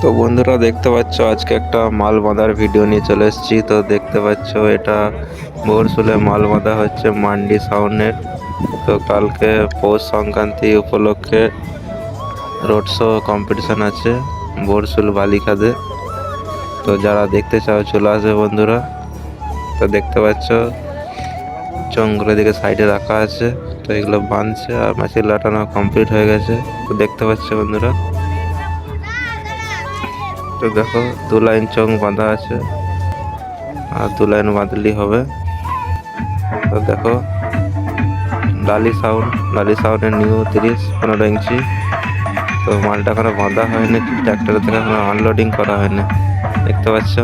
তো বন্ধুরা দেখতে পাচ্ছ, আজকে একটা মাল বাঁধার ভিডিও নিয়ে চলে এসেছি। তো দেখতে পাচ্ছ, এটা বরসুলে মাল বাঁধা হচ্ছে মান্ডি সাউনের তো কালকে পৌষ সংক্রান্তি উপলক্ষে রোড শো কম্পিটিশন আছে বরসুল বালিখাদে তো যারা দেখতে চাও, চলে আসবে বন্ধুরা। তো দেখতে পাচ্ছ চংগুলো দিকে সাইডে রাখা আছে। তো এগুলো বাঁধছে আর মেশিন লাটানো কমপ্লিট হয়ে গেছে। তো দেখতে পাচ্ছ বন্ধুরা। তো দেখো, দু লাইন চং বাঁধা আছে, আর দু লাইন বাঁধলেই হবে। তো দেখো লালি সাউন্ড লালি সাউন্ডের নিউ তিরিশ, পনেরো ইঞ্চি। তো মালটা এখনও বাঁধা হয়নি ট্র্যাক্টর থেকে এখনও আনলোডিং করা হয়নি। দেখতে পাচ্ছ?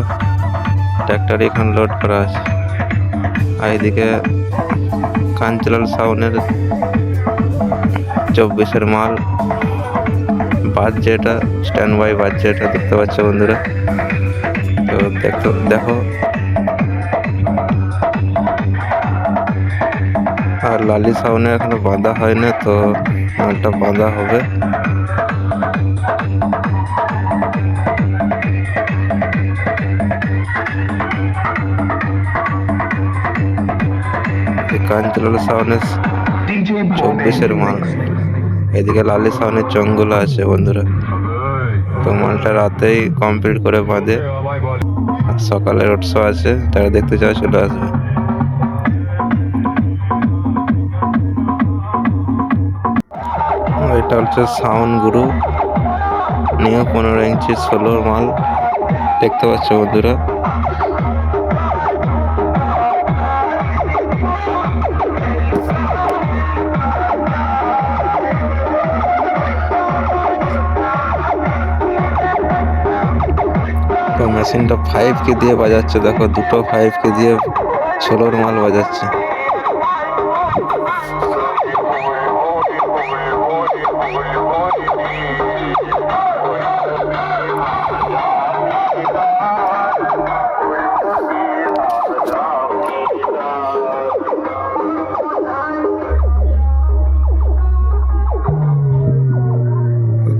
ট্র্যাক্টরে এখন লোড করা আছে। আর এদিকে কাঞ্চলাল সাউনের চব্বিশের মাল। বাজছে এটা স্ট্যান্ড বাই বাজছে এটা দেখতে পাচ্ছ বন্ধুরা। তো দেখো দেখো। আর লালি সাউন্ডে এখনও বাঁধা হয়নি তো মালটা বাঁধা হবে। কাঞ্চলাল সাউন্ডের চব্বিশের মাল। এদিকে লালি সাউনের চঙ্গুলো আছে বন্ধুরা। তো মালটা রাতেই কমপ্লিট করে বাঁধে। সকালে রোড শো আছে, তারা দেখতে চাও চলে আসবে। এটা হচ্ছে সাউন্ড গুরু নিয়ে পনেরো ইঞ্চি ষোলোর মাল। দেখতে পাচ্ছ বন্ধুরা। মেশিনটা ফাইভ কে দিয়ে বাজাচ্ছে, দেখো দুটো ফাইভ কে দিয়ে ষোলোর মাল বাজাচ্ছে।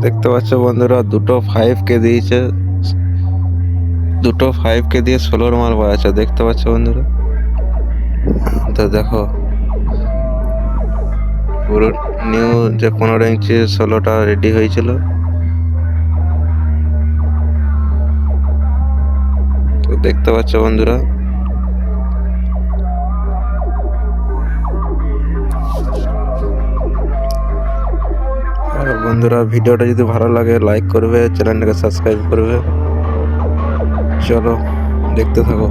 দেখতে পাচ্ছ বন্ধুরা, দুটো ফাইভ কে দিয়েছে। দুটো ফাইভ কে দিয়ে ষোলোর মাল বাজাচ্ছে দেখতে পাচ্ছ বন্ধুরা? তো দেখো, পুরো নিউ যে পনেরো ইঞ্চি ষোলোটা রেডি হয়েছিল। তো দেখতে পাচ্ছ বন্ধুরা, আর বন্ধুরা, ভিডিওটা যদি ভালো লাগে লাইক করবে চ্যানেলটাকে সাবস্ক্রাইব করবে। চলো দেখতে থাকো।